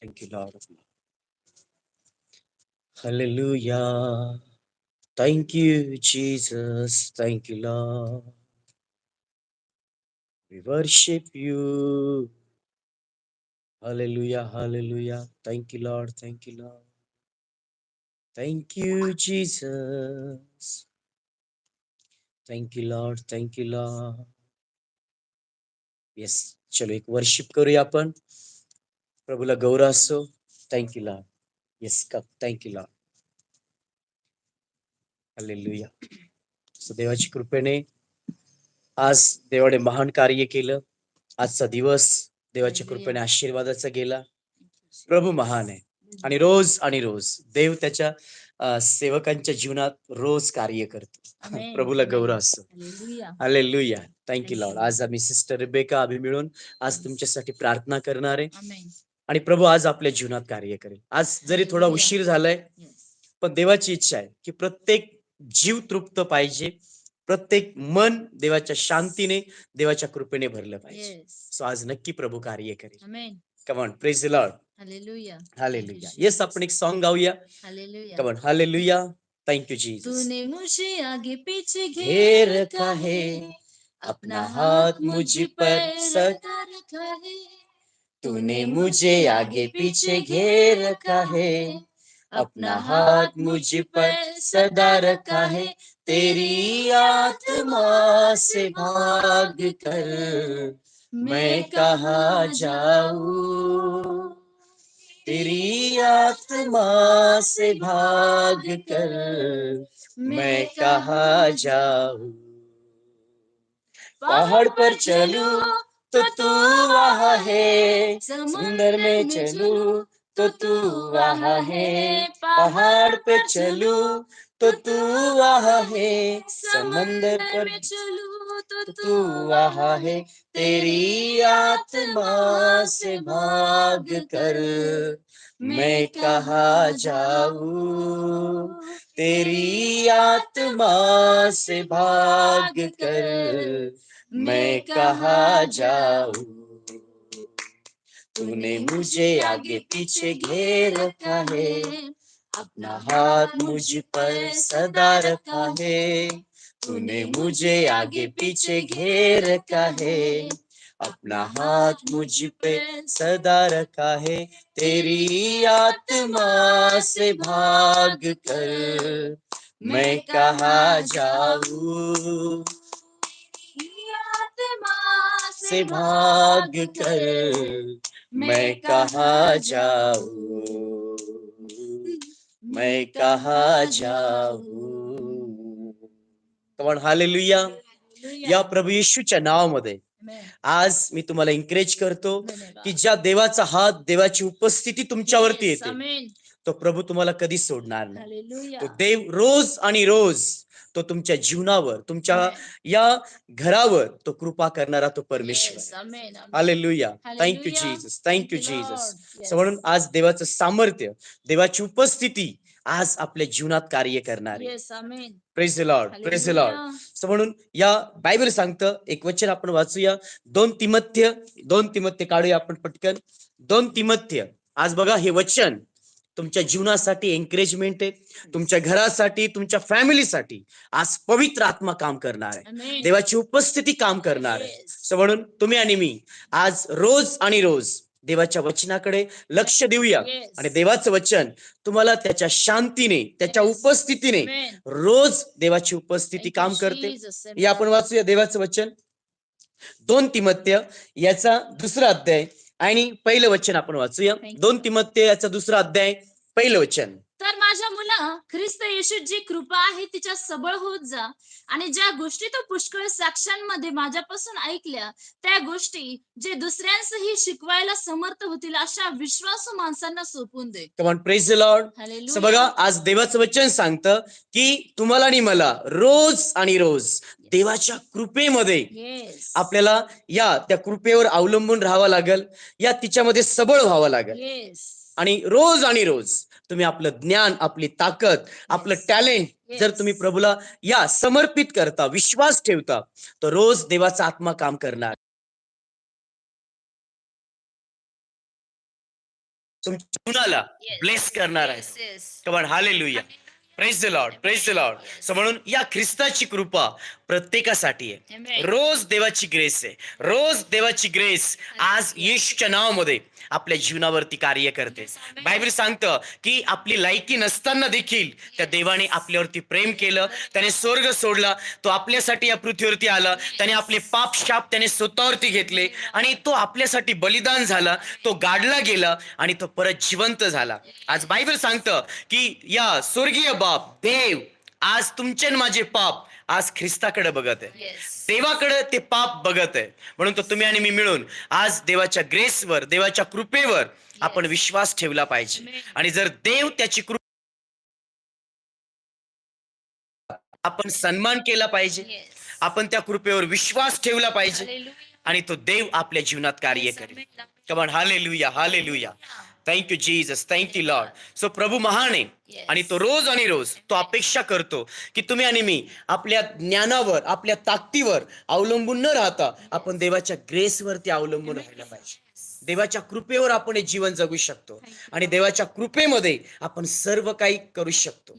Thank you, Lord. Hallelujah. Thank you, Jesus. Thank you, Lord. We worship you. Hallelujah. Hallelujah. Thank you, Lord. Thank you, Lord. Thank you, Jesus. Thank you, Lord. Thank you, Lord. Yes चलो एक worship करूया आपण प्रभूला गौरव असो thank you lord yes का thank you lord hallelujah so देवाची कृपेने आज देवाने महान कार्य केलं आजचा दिवस देवाच्या. कृपेने आशीर्वादाचा गेला प्रभू महान आहे आणि रोज आणि रोज देव त्याच्या सेवकांच्या जीवनात रोज कार्य करतो. प्रभूला. गौरव असो Hallelujah. Hallelujah thank you Lord. आज आम्ही सिस्टर रिबेका आम्ही मिळून आज. तुमच्यासाठी प्रार्थना करणार आहे. आणि प्रभू आज आपल्या जीवनात कार्य करेल आज जरी थोडा. उशीर झालाय. पण देवाची इच्छा आहे की प्रत्येक जीव तृप्त पाहिजे प्रत्येक मन देवाच्या शांतीने देवाच्या कृपेने भरलं पाहिजे Yes. सो आज नक्की प्रभू कार्य करेल. Come on praise lord. Hallelujah yes. आपण एक song गाऊया. Come on hallelujah thank you Jesus तूने मुझे आगे पीछे घेर रखा है अपना हाथ मुझ पर सदा रखा है तूने मुझे आगे पीछे घेर रखा है, अपना हाथ मुझ पर सदा रखा है, तेरी आत्मा से भाग कर मैं कहा जाऊँ? तेरी आत्मा से भाग कर मैं कहा जाऊँ? पहाड़ पर चलूँ तो तू वह है। समुंदर में चलू तो तू वह है। पहाड़ पे चलू तो तू वह है। समंदर पर चलू तो तू वह है। तेरी आत्मा से भाग कर मैं कहा जाऊ? तेरी आत्मा से भाग कर मैं कहा जाऊं तूने मुझे आगे पीछे घेर रखा है अपना हाथ मुझ पर सदा रखा है। तूने मुझे आगे पीछे घेर रखा है अपना हाथ मुझ पे सदा रखा है तेरी आत्मा से भाग कर मैं कहा जाऊं से भाग कर मैं कहा जाऊं मैं कहा जाऊं कमॉन हालेलुया या प्रभू येशूच्या नावामध्ये. आज मी तुम्हाला एनकरेज करतो. की ज्या देवाचा हात देवाची उपस्थिती तुमच्यावरती येते. तो प्रभू तुम्हाला कधीच सोडणार नाही. तो देव रोज आणि रोज तो तुमच्या जीवनावर तुमच्या. या घरावर तो कृपा करणारा तो परमेश्वर. Amen. Hallelujah thank you. Jesus thank you Thank you, Jesus Lord. So म्हणून आज देवाचं सामर्थ्य देवाची उपस्थिती आज आपल्या जीवनात कार्य करणार. प्रेज लॉर्ड प्रेज लॉर्ड म्हणून या बायबल सांगतं एक वचन आपण वाचूया दोन तिमथ्य दोन तिमथ्य काढूया आपण पटकन दोन तिमथ्य आज बघा हे वचन तुमच्या जीवनासाठी एनकरेजमेंट आहे तुमच्या घरासाठी तुमच्या फॅमिलीसाठी आज पवित्र आत्मा काम करणार आहे. देवाची उपस्थिती काम करणार आहे. सो म्हणून तुम्ही आणि मी आज रोज आणि रोज देवाच्या वचनाकडे लक्ष देऊया. आणि देवाचं वचन तुम्हाला त्याच्या शांतीने त्याच्या. उपस्थितीने. रोज देवाची उपस्थिती काम करते. हे आपण. वाचूया देवाचं वचन दोन तिमत्य याचा दुसरा अध्याय आणि पहिलं वचन आपण वाचूया. दोन तिमत्य याचा दुसरा अध्याय पहिलं वचन तर माझ्या मुला ख्रिस्त येशूत जी कृपा आहे तिच्या सबळ होत जा आणि ज्या गोष्टी तो पुष्कळ साक्षांमध्ये माझ्यापासून ऐकल्या त्या गोष्टी जे दुसऱ्यांसही शिकवायला समर्थ होतील अशा विश्वासू माणसांना सोपून दे come on praise lord Hallelujah. बघा आज देवाचं वचन सांगतं की तुम्हाला आणि मला रोज आणि रोज देवाच्या कृपेमध्ये. आपल्याला या त्या कृपेवर अवलंबून राहावं लागेल या तिच्यामध्ये सबळ व्हावं लागेल. आणि रोज आणि रोज तुम्ही आपलं ज्ञान आपली ताकद आपलं Yes. टॅलेंट जर. तुम्ही प्रभूला या समर्पित करता विश्वास ठेवता तर रोज देवाचा आत्मा काम करणार तुमच्या जीवनाला Yes. ब्लेस करणार आहे Yes, yes. Come on hallelujah praise the lord praise the lord म्हणून या ख्रिस्ताची कृपा प्रत्येकासाठी आहे. रोज देवाची ग्रेस आहे. रोज देवाची ग्रेस आज येशूच्या नावामध्ये आपल्या जीवनावरती कार्य करते. बायबल सांगतं की आपली लायकी नसताना देखील त्या देवाने आपल्यावरती प्रेम केलं त्याने स्वर्ग सोडला तो आपल्यासाठी या पृथ्वीवरती आला त्याने आपले पाप शाप त्याने स्वतःवरती घेतले आणि तो आपल्यासाठी बलिदान झाला तो गाडला गेला आणि तो परत जिवंत झाला. आज बायबल सांगतं की या स्वर्गीय बाप देव आज तुमचे माझे पाप आज ख्रिस्ताकडे बघत आहे. देवाकडे ते पाप बघत आहे म्हणून तो तुम्ही आणि मी मिळून आज देवाच्या ग्रेसवर देवाच्या कृपेवर आपण विश्वास ठेवला पाहिजे. आणि जर देव त्याची कृपा आपण सन्मान केला पाहिजे. आपण त्या कृपेवर विश्वास ठेवला पाहिजे. आणि तो देव आपल्या जीवनात कार्य करेल. कमान hallelujah hallelujah thank you Jesus thank you lord so प्रभू महान आहे. आणि तो रोज आणि रोज तो अपेक्षा करतो की तुम्ही आणि मी आपल्या ज्ञानावर आपल्या ताकदीवर अवलंबून न राहता आपण देवाच्या ग्रेसवरती अवलंबून राहायला पाहिजे. देवाच्या कृपेवर आपण हे जीवन जगू शकतो. आणि देवाच्या कृपेमध्ये आपण सर्व काही करू शकतो.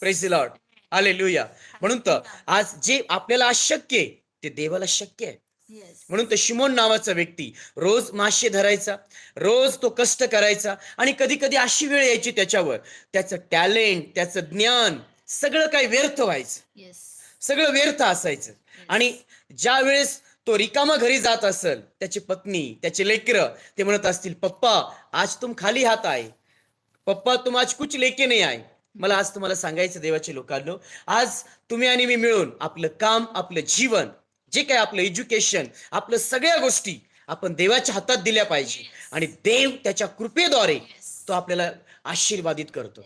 प्रेस लॉर्ड आले लुया म्हणून तर आज जे आपल्याला अशक्य आहे ते देवाला शक्य आहे. म्हणून तो शिमोन नावाचा व्यक्ती रोज मासे धरायचा रोज तो कष्ट करायचा आणि कधी कधी अशी वेळ यायची त्याच्यावर. त्याचं टॅलेंट त्याचं ज्ञान सगळं काही व्यर्थ व्हायचं. सगळं व्यर्थ असायचं. आणि ज्या वेळेस तो रिकामा घरी जात असेल त्याची पत्नी त्याचे लेकर ते म्हणत असतील पप्पा आज तुम खाली हात आहे. पप्पा तुम आज कुछ लेके नाही आहे. मला आज तुम्हाला सांगायचं देवाचे लोकांनो. आज तुम्ही आणि मी मिळून आपलं काम आपलं जीवन जे काय आपलं एज्युकेशन आपलं सगळ्या गोष्टी आपण देवाच्या हातात दिल्या पाहिजे. आणि देव त्याच्या कृपेद्वारे तो आपल्याला आशीर्वादित करतो.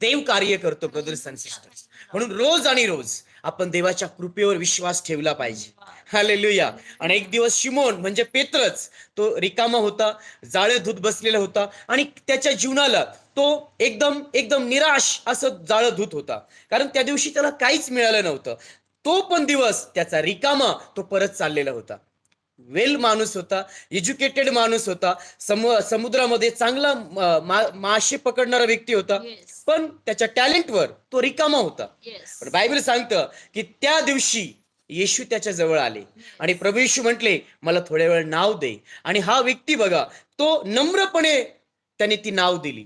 देव कार्य करतो ब्रदर्स अँड सिस्टर्स म्हणून रोज आणि रोज आपण देवाच्या कृपेवर विश्वास ठेवला पाहिजे. हालेलुया आणि एक दिवस शिमोन म्हणजे पेत्रच तो रिकामा होता जाळे धूत बसलेला होता आणि त्याच्या जीवनाला तो एकदम एकदम निराश असं जाळं धूत होता. कारण त्या दिवशी त्याला काहीच मिळालं नव्हतं. तो पण दिवस त्याचा रिकामा तो परत चाललेला होता. वेल माणूस होता एज्युकेटेड माणूस होता सम समुद्रामध्ये चांगला मासे पकडणारा व्यक्ती होता. Yes. पण त्याच्या टॅलेंटवर तो रिकामा होता. Yes. पण बायबल सांगतं की त्या दिवशी येशू त्याच्याजवळ आले. आणि प्रभू येशू म्हटले मला थोड्या वेळ नाव दे. आणि हा व्यक्ती बघा तो नम्रपणे त्याने ती नाव दिली.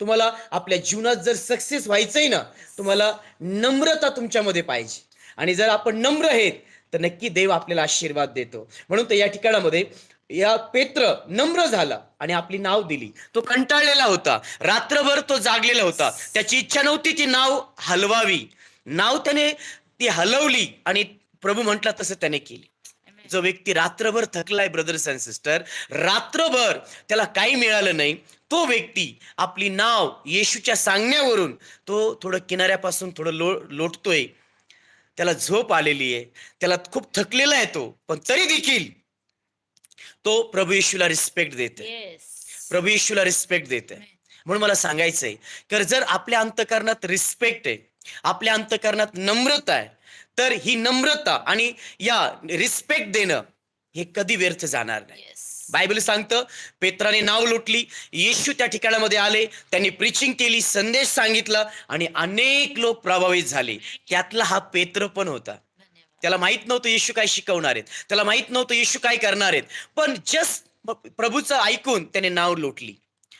तुम्हाला आपल्या जीवनात जर सक्सेस व्हायचंय ना तुम्हाला नम्रता तुमच्यामध्ये पाहिजे. आणि जर आपण नम्र आहेत तर नक्की देव आपल्याला आशीर्वाद देतो. म्हणून तर या ठिकाणामध्ये या पेत्र नम्र झाला आणि आपली नाव दिली. तो कंटाळलेला होता. रात्रभर तो जागलेला होता. त्याची इच्छा नव्हती ती नाव हलवावी. नाव त्याने ती हलवली आणि प्रभू म्हटला तसं त्याने केली. जो व्यक्ती रात्रभर थकलाय ब्रदर्स अँड सिस्टर रात्रभर त्याला काही मिळालं नाही तो व्यक्ती आपली नाव येशूच्या सांगण्यावरून तो थोडं किनाऱ्यापासून थोडं लो लोटतोय. त्याला झोप आलेली आहे. त्याला खूप थकलेला आहे तो पण तरी देखील तो प्रभू येशूला रिस्पेक्ट देते Yes. प्रभू येशूला रिस्पेक्ट देते म्हणून मला सांगायचंय तर जर आपल्या अंतकरणात रिस्पेक्ट आहे आपल्या अंतकरणात नम्रता आहे तर ही नम्रता आणि या रिस्पेक्ट देणं हे कधी व्यर्थ जाणार नाही. बायबल सांगतं पेत्राने नाव लुटली येशू त्या ठिकाणामध्ये आले त्यांनी प्रिचिंग केली संदेश सांगितला आणि अनेक लोक प्रभावित झाले. त्यातला हा पेत्र पण होता. त्याला माहीत नव्हतं येशू काय शिकवणार आहेत. त्याला माहीत नव्हतं येशू काय करणार आहेत. पण जस्ट प्रभूचं ऐकून त्याने नाव लोटली.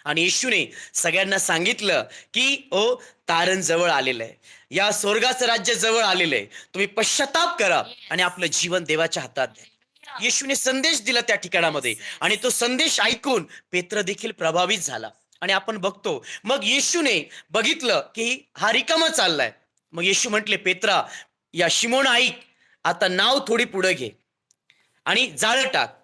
आणि येशूने सगळ्यांना सांगितलं की ओ तारण जवळ आलेलं आहे. या स्वर्गाचं राज्य जवळ आलेलं आहे. तुम्ही पश्चाताप करा आणि आपलं जीवन देवाच्या हातात द्या. येशूने संदेश दिला त्या ठिकाणामध्ये. आणि तो संदेश ऐकून पेत्र देखील प्रभावित झाला. आणि आपण बघतो मग येशूने बघितलं की हा रिकामा चाललाय. मग येशू म्हटले पेत्रा या शिमोन ऐक आता नाव थोडी पुढे घे. आणि जाळं टाक.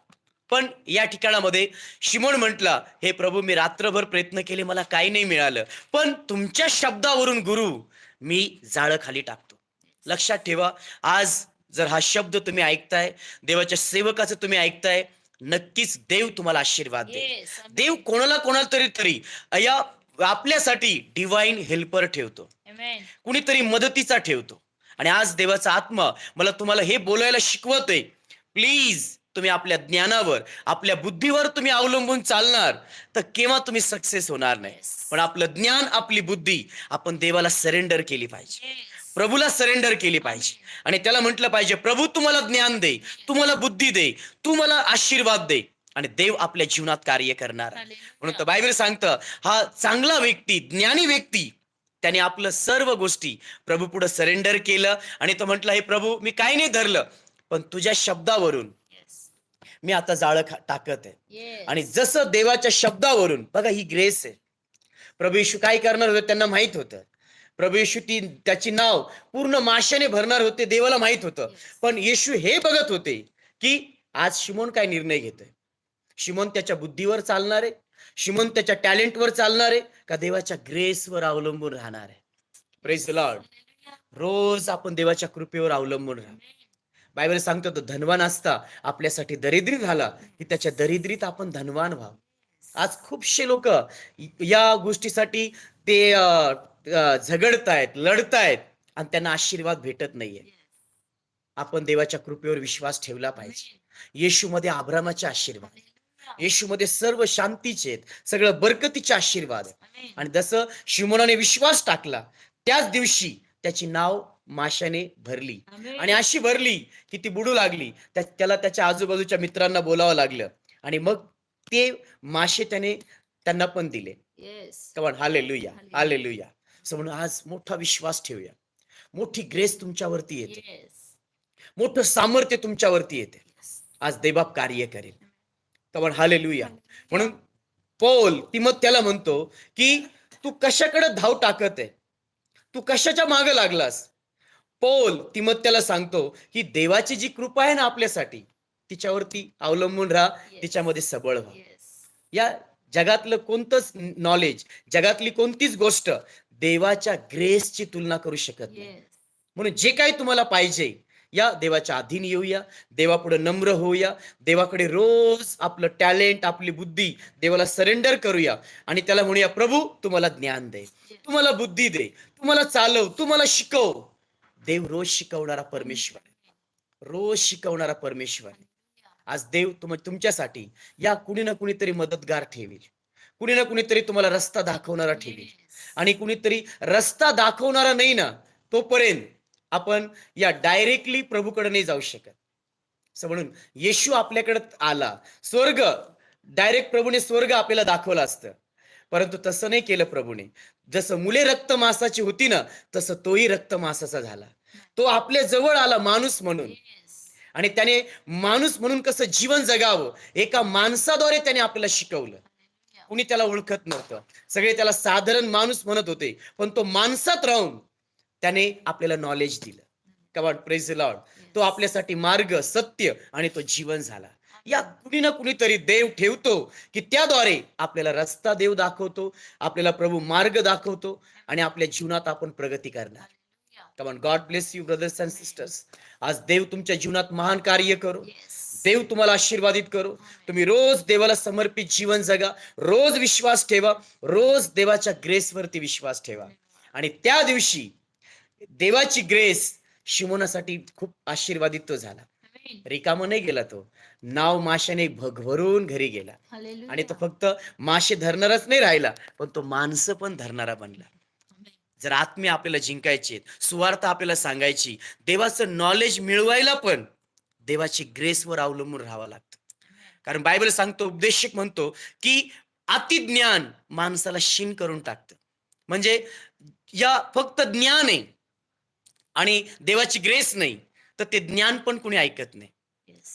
पण या ठिकाणामध्ये शिमोन म्हटला हे प्रभू मी रात्रभर प्रयत्न केले मला काही नाही मिळालं. पण तुमच्या शब्दावरून गुरु मी जाळं खाली टाकतो. लक्षात ठेवा आज जर हा शब्द तुम्ही ऐकताय देवाच्या सेवकाचं तुम्ही ऐकताय नक्कीच देव तुम्हाला आशीर्वाद देईल. Yes. देव कोणाला कोणाला तरी तरी या आपल्यासाठी डिवाइन हेल्पर ठेवतो. कुणीतरी मदतीचा ठेवतो. आणि आज देवाचा आत्मा मला तुम्हाला हे बोलायला शिकवतोय. प्लीज तुम्ही आपल्या ज्ञानावर आपल्या बुद्धीवर तुम्ही अवलंबून चालणार तर केव्हा तुम्ही सक्सेस होणार नाही. पण आपलं ज्ञान आपली बुद्धी आपण देवाला सरेंडर केली पाहिजे. प्रभूला सरेंडर केली पाहिजे. आणि त्याला म्हटलं पाहिजे प्रभू तुम्हाला ज्ञान दे तुम्हाला बुद्धी दे तू मला आशीर्वाद दे. आणि देव आपल्या जीवनात कार्य करणार. म्हणून तर बायबल सांगतं हा चांगला व्यक्ती ज्ञानी व्यक्ती त्याने आपलं सर्व गोष्टी प्रभू पुढे सरेंडर केलं. आणि तो म्हटलं हे प्रभू मी काही नाही धरलं पण तुझ्या शब्दावरून मी आता जाळं टाकत आहे. आणि जसं देवाच्या शब्दावरून बघा ही ग्रेस आहे. प्रभू येशू काय करणार होते त्यांना माहीत होतं. प्रभू येशू ती त्याची नाव पूर्ण माशाने भरणार होते देवाला माहीत होतं. पण येशू हे बघत होते की आज शिमोन काय निर्णय घेतोय? शिमोन त्याच्या बुद्धीवर चालणार आहे शिमोन त्याच्या टॅलेंटवर चालणार आहे का देवाच्या ग्रेसवर अवलंबून राहणार? आहे प्रेस लॉर्ड रोज आपण देवाच्या कृपेवर अवलंबून राहा. बायबल सांगतो तो धनवान असता आपल्यासाठी दरिद्री झाला की त्याच्या दरिद्रीत आपण धनवान व्हावं. आज खूपशे लोक या गोष्टीसाठी ते झगडतायत लढतायत आणि त्यांना आशीर्वाद भेटत नाहीये. आपण देवाच्या कृपेवर विश्वास ठेवला पाहिजे. येशूमध्ये आभ्रामाचे आशीर्वाद येशूमध्ये सर्व शांतीचे आहेत सगळं बरकतीचे आशीर्वाद आणि जसं शिमोनाने विश्वास टाकला त्याच दिवशी त्याची नाव माशाने भरली. आणि अशी भरली की ती बुडू लागली. त्या- त्याला त्याच्या आजूबाजूच्या मित्रांना बोलावं लागलं. आणि मग ते मासे त्याने त्यांना पण दिले. कमान हाले लुया हाले लुया म्हणून आज मोठा विश्वास ठेवूया. मोठी ग्रेस तुमच्यावरती येते. मोठं सामर्थ्य तुमच्यावरती येते. आज देबाप कार्य करेल. कमान हाले लुया म्हणून पौल मग त्याला म्हणतो की तू कशाकडे धाव टाकत आहे? तू कशाच्या मागे लागलास? पौल त्याला सांगतो की देवाची जी कृपा आहे ना आपल्यासाठी तिच्यावरती अवलंबून राहा तिच्यामध्ये सबळ व्हा. या जगातलं कोणतंच नॉलेज जगातली कोणतीच गोष्ट देवाच्या ग्रेसची तुलना करू शकत नाही. म्हणून जे काही तुम्हाला पाहिजे या देवाच्या अधीन येऊया देवापुढे नम्र होऊया देवाकडे रोज आपलं टॅलेंट आपली बुद्धी देवाला सरेंडर करूया आणि त्याला म्हणूया प्रभू तुम्हाला ज्ञान दे तुम्हाला बुद्धी दे तुम्हाला चालव तुम्हाला शिकव. देव रोज शिकवणारा परमेश्वर. रोज शिकवणारा परमेश्वर आहे. आज देव तुम तुमच्यासाठी या कुणी ना कुणीतरी मदतगार ठेवील. कुणी ना कुणीतरी तुम्हाला रस्ता दाखवणारा ठेवील. आणि कुणीतरी रस्ता दाखवणारा नाही ना तोपर्यंत आपण या डायरेक्टली प्रभूकडे नाही जाऊ शकत. म्हणून येशू आपल्याकडे आला. स्वर्ग डायरेक्ट प्रभूने स्वर्ग आपल्याला दाखवलं असतं. परंतु तसं नाही केलं प्रभूने. जसं मुले रक्त मासाची होती ना तसं तोही रक्त मासाचा झाला. तो आपल्या जवळ आला माणूस म्हणून. आणि त्याने माणूस म्हणून कसं जीवन जगावं एका माणसाद्वारे त्याने आपल्याला शिकवलं. कुणी त्याला ओळखत नव्हतं. सगळे त्याला साधारण माणूस म्हणत होते पण तो माणसात राहून त्याने आपल्याला नॉलेज दिलं. कमांड प्रेज लॉर्ड तो आपल्यासाठी मार्ग सत्य आणि तो जीवन झाला. या कुणी ना कुणीतरी देव ठेवतो की त्याद्वारे आपल्याला रस्ता देव दाखवतो आपल्याला प्रभू मार्ग दाखवतो आणि आपल्या जीवनात आपण प्रगती करणार. Come on God bless you brothers and sisters आज देव तुमच्या जीवनात महान कार्य करो. देव तुम्हाला आशीर्वादित करो. तुम्ही रोज देवाला समर्पित जीवन जगा. रोज विश्वास ठेवा. रोज देवाच्या ग्रेसवरती विश्वास ठेवा. आणि त्या दिवशी देवाची ग्रेस शिमोनासाठी खूप आशीर्वादित तो झाला. रिकामा नाही गेला तो. नाव माशाने भगभरून घरी गेला. आणि तो फक्त मासे धरणारच नाही राहिला पण तो माणसं पण धरणारा बनला. जर आत्मे आपल्याला जिंकायचे सुवार्थ आपल्याला सांगायची देवाचं नॉलेज मिळवायला पण देवाची ग्रेसवर अवलंबून राहावं लागतं. कारण बायबल सांगतो उपदेशक म्हणतो की अतिज्ञान माणसाला शीन करून टाकतं. म्हणजे या फक्त ज्ञान आहे आणि देवाची ग्रेस नाही तर ते ज्ञान पण कुणी ऐकत नाही.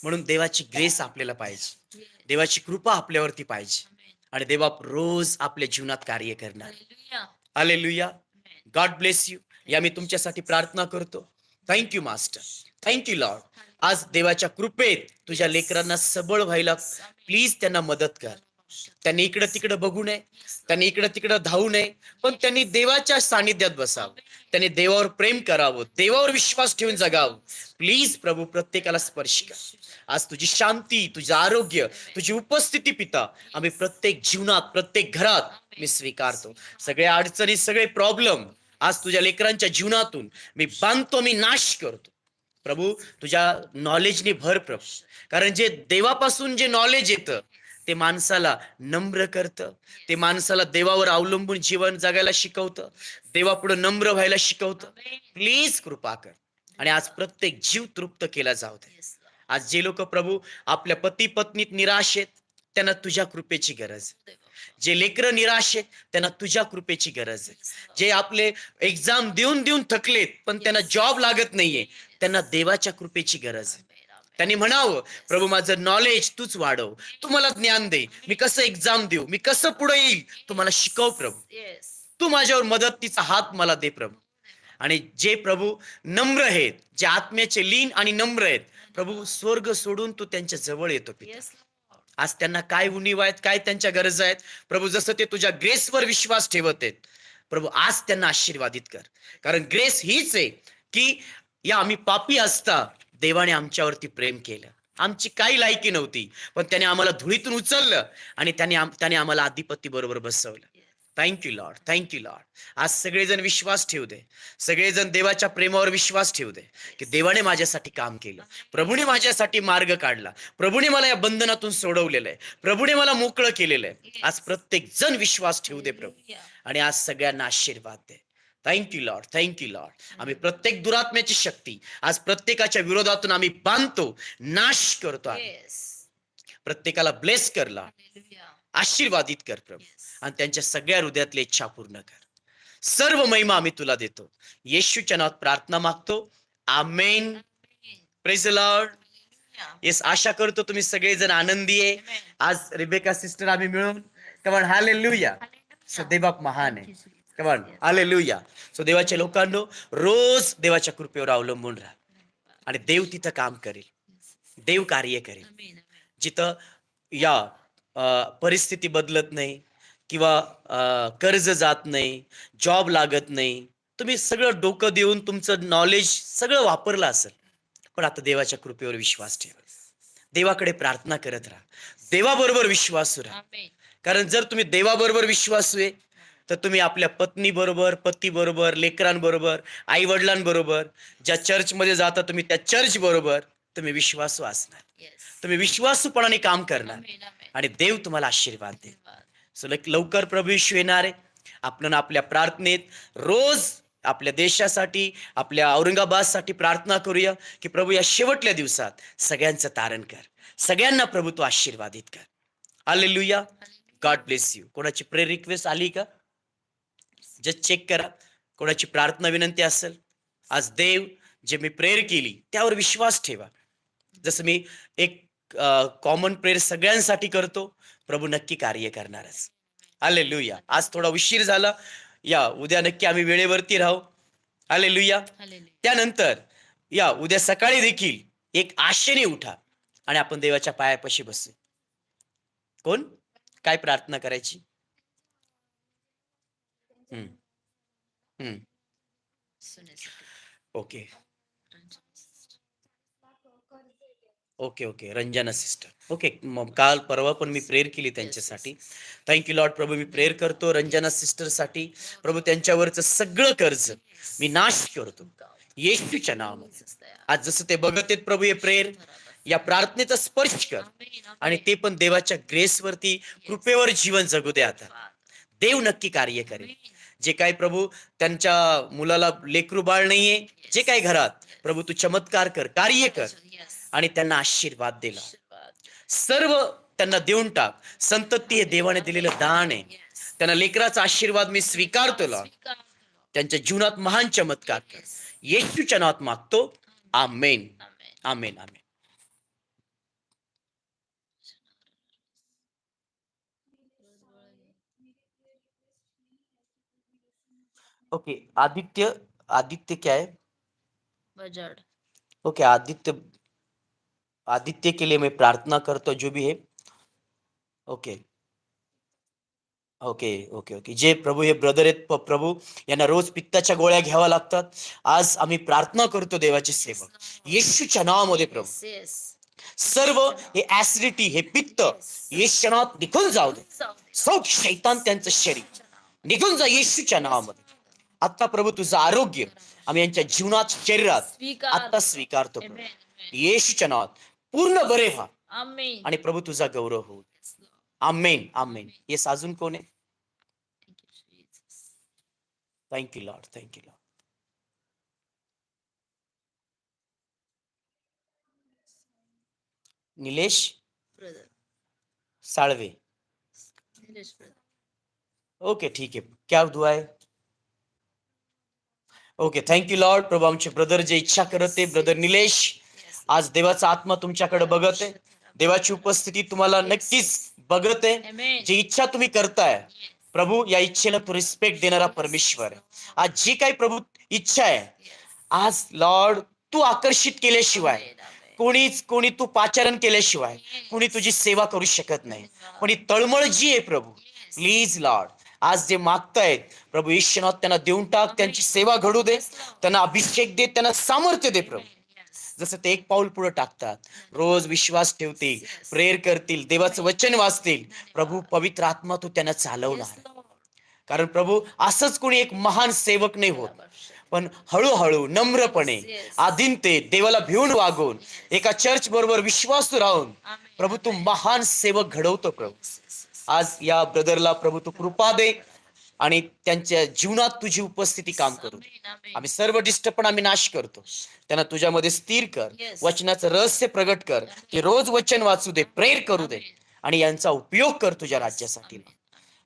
म्हणून देवाची ग्रेस आपल्याला पाहिजे. देवाची कृपा आपल्यावरती पाहिजे. आणि देवा रोज आपल्या जीवनात कार्य करणार. हालेलुया गॉड ब्लेस यू या मी तुमच्यासाठी प्रार्थना करतो. थँक्यू मास्टर थँक्यू लॉर्ड आज देवाच्या कृपेत तुझ्या लेकरांना सबळ व्हायला प्लीज त्यांना मदत कर. त्यांनी इकडं तिकडं बघू नये त्यांनी इकडं तिकडं धावू नये पण त्यांनी देवाच्या सानिध्यात बसावं. त्यांनी देवावर प्रेम करावं देवावर विश्वास ठेवून जगावं. प्लीज प्रभू प्रत्येकाला स्पर्श कर. आज तुझी शांती तुझं आरोग्य तुझी उपस्थिती पिता आम्ही प्रत्येक जीवनात प्रत्येक घरात मी स्वीकारतो. सगळ्या अडचणी सगळे प्रॉब्लेम आज तुझ्या लेकरांच्या जीवनातून मी बांधतो मी नाश करतो. प्रभू तुझ्या नॉलेजने भर प्रभू. कारण जे देवापासून जे नॉलेज येतं ते माणसाला नम्र करतं. ते माणसाला देवावर अवलंबून जीवन जगायला शिकवतं. देवापुढे नम्र व्हायला शिकवतं. प्लीज कृपा कर. आणि आज प्रत्येक जीव तृप्त केला जाऊ दे. आज जे लोक प्रभू आपल्या पती पत्नीत निराश आहेत त्यांना तुझ्या कृपेची गरज आहे. जे लेकरं निराश आहेत त्यांना तुझ्या कृपेची गरज आहे. जे आपले एक्झाम देऊन देऊन थकलेत पण त्यांना जॉब लागत नाहीये त्यांना देवाच्या कृपेची गरज आहे. त्यांनी म्हणावं प्रभू माझं नॉलेज तूच वाढव. तू मला ज्ञान दे. मी कसं एक्झाम देऊ? मी कसं पुढे येईल? तू मला शिकव प्रभू. तू माझ्यावर मदतीचा हात मला दे प्रभू. आणि जे प्रभू नम्र आहेत जे आत्म्याचे लीन आणि नम्र आहेत प्रभू स्वर्ग सोडून तू त्यांच्या जवळ येतो. आज त्यांना काय उणीव आहेत काय त्यांच्या गरजा आहेत प्रभू जसं ते तुझ्या ग्रेसवर विश्वास ठेवत आहेत प्रभू आज त्यांना आशीर्वादित कर. कारण ग्रेस हीच आहे की या आम्ही पापी असता देवाने आमच्यावरती प्रेम केलं. आमची काही लायकी नव्हती पण त्याने आम्हाला धुळीतून उचललं आणि त्याने आम- त्याने आम्हाला अधिपती बरोबर बसवलं. थँक्यू लॉर्ड थँक्यू लॉर्ड आज सगळेजण विश्वास ठेवू दे. सगळेजण देवाच्या प्रेमावर विश्वास ठेवू दे की देवाने माझ्यासाठी काम केलं. प्रभूने माझ्यासाठी मार्ग काढला. प्रभूने मला या बंधनातून सोडवलेलं आहे. प्रभूने मला मोकळं केलेलं आहे. आज प्रत्येक जण विश्वास ठेवू दे प्रभू. आणि आज सगळ्यांना आशीर्वाद दे. Thank you lord thank you lord आम्ही प्रत्येक दुरात्म्याची शक्ती आज प्रत्येकाच्या विरोधातून आम्ही बांधतो नाश करतो. प्रत्येकाला ब्लेस करला आशीर्वादित कर प्रभू. आणि त्यांच्या सगळ्या हृदयातल्या इच्छा पूर्ण कर. सर्व महिमा आम्ही तुला देतो. येशूच्या नावात प्रार्थना मागतो. आमेन प्रेज लॉर्ड येस आशा करतो तुम्ही सगळेजण आनंदी आहे. आज रिबेका सिस्टर आम्ही मिळून कमन हालेलुया सो देवबाप महान आहे. कमन हालेलुया सो देवाच्या लोकांनो रोज देवाच्या कृपेवर अवलंबून राहा. आणि देव तिथं काम करेल. देव कार्य करेल. जिथं या परिस्थिती बदलत नाही किंवा कर्ज जात नाही जॉब लागत नाही. तुम्ही सगळं डोकं देऊन तुमचं नॉलेज सगळं वापरलं असेल पण आता देवाच्या कृपेवर विश्वास ठेवा. देवाकडे प्रार्थना करत राहा. देवाबरोबर विश्वासू राहा. कारण जर तुम्ही देवाबरोबर विश्वासू आहे तर तुम्ही आपल्या पत्नी बरोबर पती बरोबर लेकरांबरोबर आई वडिलांबरोबर ज्या चर्चमध्ये जाता तुम्ही त्या चर्च बरोबर तुम्ही विश्वासू असणार तुम्ही विश्वासूपणाने काम करणार. आणि देव तुम्हाला आशीर्वाद दे सो लवकर प्रभू येशू येणार आहे. आपण आपल्या प्रार्थनेत रोज आपल्या देशासाठी आपल्या औरंगाबादसाठी प्रार्थना करूया की प्रभू या शेवटल्या दिवसात सगळ्यांचं तारण कर. सगळ्यांना प्रभू तू आशीर्वादित कर. आलेलुया गॉड ब्लेस यू कोणाची प्रेयर रिक्वेस्ट आली का? जस्ट चेक करा. कोणाची प्रार्थना विनंती असेल आज देव जे मी प्रेयर केली त्यावर विश्वास ठेवा. जसं मी एक कॉमन प्रेयर सगळ्यांसाठी करतो प्रभू नक्की कार्य करणारच. आले लुया आज थोडा उशीर झाला. या उद्या नक्की आम्ही वेळेवरती राहू. आले लुया त्यानंतर या उद्या सकाळी देखील एक आशेने उठा आणि आपण देवाच्या पायापाशी बसू. कोण? काय प्रार्थना करायची? Okay okay okay Ranjana sister okay मग काल परवा पण मी प्रेयर केली त्यांच्यासाठी. थँक्यू लॉर्ड प्रभू मी प्रेयर करतो रंजना सिस्टरसाठी. प्रभू त्यांच्यावरचं सगळं कर्ज मी नाश करतो. येशूच्या नावामध्ये आज जसं ते बघत आहेत प्रभू हे प्रेयर या प्रार्थनेचा स्पर्श कर. आणि ते पण देवाच्या ग्रेसवरती कृपेवर जीवन जगू दे आता. देव नक्की कार्य करेल. जे काय प्रभू त्यांच्या मुलाला लेकरू बाळ नाहीये जे काय घरात प्रभू तू चमत्कार कर कार्य कर. आणि त्यांना आशीर्वाद दिला. सर्व त्यांना देऊन टाक. संतती हे देवाने दिलेलं दान आहे. त्यांना लेकराचा आशीर्वाद मी स्वीकारतो. त्यांच्या जीवनात महान चमत्कार कर. येशूच्या नावात मागतो. Amen. Amen amen. Okay Aditya Aditya क्या है? बजाड. ओके आदित्य आदित्य के लिए मैं प्रार्थना करता हूँ जो भी है। Okay okay okay okay. जे प्रभू हे ब्रदर आहेत प्रभू यांना रोज पित्ताच्या गोळ्या घ्याव्या लागतात. आज आम्ही प्रार्थना करतो देवाचे सेवक. येशूच्या नावामध्ये प्रभू. सर्व हे ऍसिडिटी हे पित्त येशूच्या नावात निघून जाऊ दे. सौख शैतान त्यांचं शरीर. निघून जा येशूच्या नावामध्ये. आता प्रभू तुझं आरोग्य आम्ही यांच्या जीवनात शरीरात स्वीकार आता स्वीकारतो. येशूच्या नावात पूर्ण बरे व्हा. आणि प्रभू तुझा गौरव Lord. आमेन आमेन येस अजून कोण आहे. Thank you lord thank you lord Nilesh. Salve. Okay ठीक आहे. क्या दुआ आहे ओके थँक्यू लॉर्ड प्रभू आमचे ब्रदर जे इच्छा करत आहे ब्रदर निलेश आज देवाचा आत्मा तुमच्याकडे बघत आहे देवाची उपस्थिती तुम्हाला नक्कीच बघत आहे. जी इच्छा तुम्ही करताय. प्रभू या इच्छेला तू रिस्पेक्ट देणारा परमेश्वर आज जी काही प्रभू इच्छा आहे. आज लॉर्ड तू आकर्षित केल्याशिवाय. कोणीच कोणी तू पाचारण केल्याशिवाय कोणी तुझी सेवा करू शकत नाही पण ही तळमळ जी आहे प्रभू. प्लीज लॉर्ड आज जे मागतायत प्रभू ईश्वनाथ त्यांना देऊन टाक त्यांची सेवा घडू दे त्यांना अभिषेक दे त्यांना सामर्थ्य दे प्रभू. जसं ते एक पाऊल पुढे टाकतात रोज विश्वास ठेवतील प्रेयर करतील देवाचं वचन वाचतील प्रभू पवित्र आत्मा तू त्यांना चालवणार. कारण प्रभू असंच कोणी एक महान सेवक नाही होत पण हळूहळू नम्रपणे. आदिनते देवाला भिवून वागून एका चर्च बरोबर विश्वासू राहून. प्रभू तू महान सेवक घडवतो प्रभू. आज या ब्रदरला प्रभू तू कृपा दे आणि त्यांच्या जीवनात तुझी उपस्थिती काम करू. आम्ही सर्व डिस्टर्ब पण आम्ही नाश करतो. त्यांना तुझ्यामध्ये स्थिर कर. वचनाचं रहस्य प्रगट कर. की रोज वचन वाचू दे प्रेर करू दे आणि यांचा उपयोग कर तुझ्या राज्यासाठी.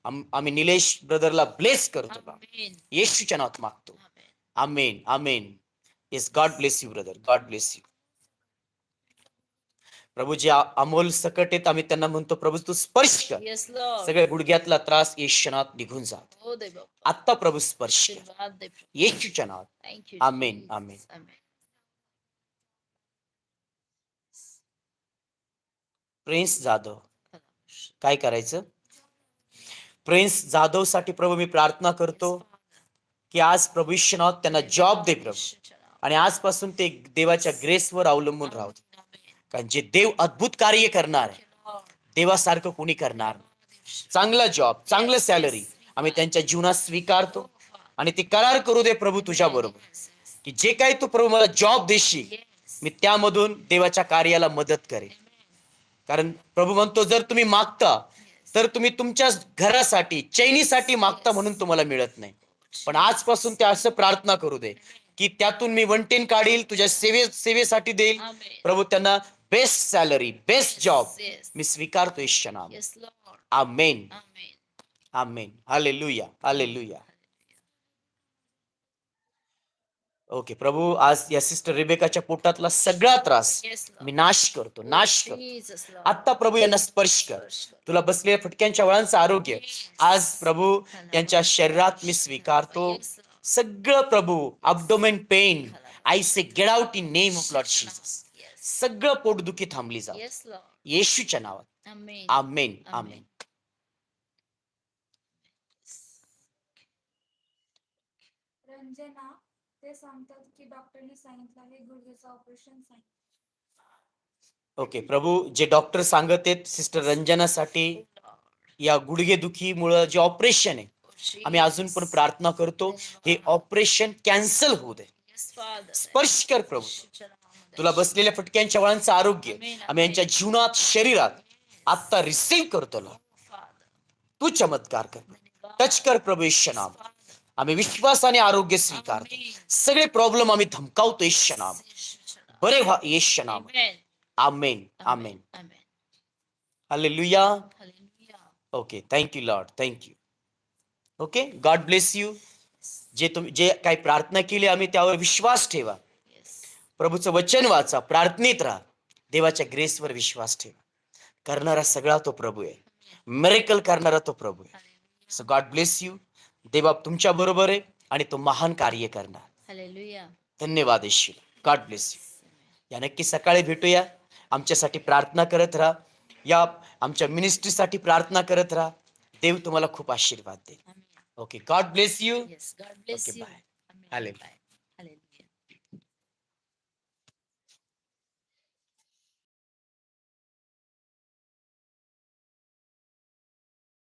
आम्ही निलेश ब्रदरला ब्लेस करतो. येशूच्या नावात मागतो. Amen amen. Yes God bless you brother God bless you प्रभू जे आ- अमोल सकट आहेत आम्ही त्यांना म्हणतो प्रभू तू स्पर्श कर Yes. सगळ्या गुडघ्यातला त्रास येशनात निघून जात हो. आत्ता प्रभू स्पर्श. येशूच्या नावात. Amen. Amen. प्रिन्स जाधव काय करायचं प्रिन्स जाधवसाठी प्रभू मी प्रार्थना करतो की आज प्रभू ईश्वनाथ त्यांना जॉब दे प्रभू आणि आजपासून ते देवाच्या ग्रेसवर अवलंबून राहू दे. कारण जे देव अद्भुत कार्य करणार आहे देवासारखं कोणी करणार. चांगला जॉब चांगलं सॅलरी आम्ही त्यांच्या जीवनात स्वीकारतो आणि ते करार करू दे प्रभू तुझ्या बरोबर. की जे काही तू प्रभू मला जॉब देशील मी त्यामधून देवाच्या कार्याला मदत करेन. कारण प्रभू म्हणतो जर तुम्ही मागता तर तुम्ही तुमच्या घरासाठी चैनीसाठी मागता म्हणून तुम्हाला मिळत नाही. पण आजपासून ते असं प्रार्थना करू दे की त्यातून मी वनटेन काढील तुझ्या सेवे सेवेसाठी देईल. प्रभू त्यांना बेस्ट सॅलरी बेस्ट जॉब. मी स्वीकारतो ईश्वर नाम Yes, Lord. Amen. Amen hallelujah hallelujah okay प्रभू आज या सिस्टर रिबेकाच्या पोटातला सगळा त्रास. मी नाश करतो नाश करतो. आता प्रभू यांना स्पर्श कर. तुला बसलेल्या फटक्यांच्या वळांचं आरोग्य. आज प्रभू यांच्या शरीरात मी स्वीकारतो. सगळं प्रभू abdomen pain I say get out in name of lord Jesus Yes. सगळं पोटदुखी थांबली जाऊ Lord. येशूच्या नावात. आमेन आमेन. रंजना ते सांगतात की डॉक्टरने सांगितलं आहे गुडघ्याचं ऑपरेशन सांगितलं ओके प्रभू जे डॉक्टर सांगत आहेत सिस्टर रंजनासाठी या गुडघे दुखीमुळं जे ऑपरेशन आहे आम्ही अजून पण प्रार्थना करतो हे ऑपरेशन कॅन्सल होऊ दे. स्पर्श कर प्रभू. तुला बसलेल्या फटक्यांच्या वळांचं आरोग्य. आम्ही यांच्या जीवनात शरीरात आता रिसीव्ह करतो. तू चमत्कार कर टच कर ईश्वर नाम आम्ही विश्वासाने आरोग्य स्वीकारतो सगळे प्रॉब्लेम आम्ही धमकावतो ईश्वर नाम. बरे व्हा ईश्वर नाम. Amen amen. Hallelujah. Okay thank you lord thank you okay God bless you जे तुम्ही जे काही प्रार्थना केली आम्ही त्यावर विश्वास ठेवा. प्रभूचं वचन वाचा प्रार्थनेत राहा. देवाच्या ग्रेसवर विश्वास ठेवा. करणारा सगळा तो प्रभू आहे. मेरेकल करणारा तो प्रभू आहे. सो गॉड ब्लेस यू देवा तुमच्या बरोबर आहे आणि तो महान कार्य करणार. धन्यवाद येशू. गॉड ब्लेस यू या नक्की सकाळी भेटूया. आमच्यासाठी प्रार्थना करत राहा. या आमच्या मिनिस्ट्रीसाठी प्रार्थना करत राहा. देव तुम्हाला खूप आशीर्वाद दे Amen. Okay God bless you Yes. God bless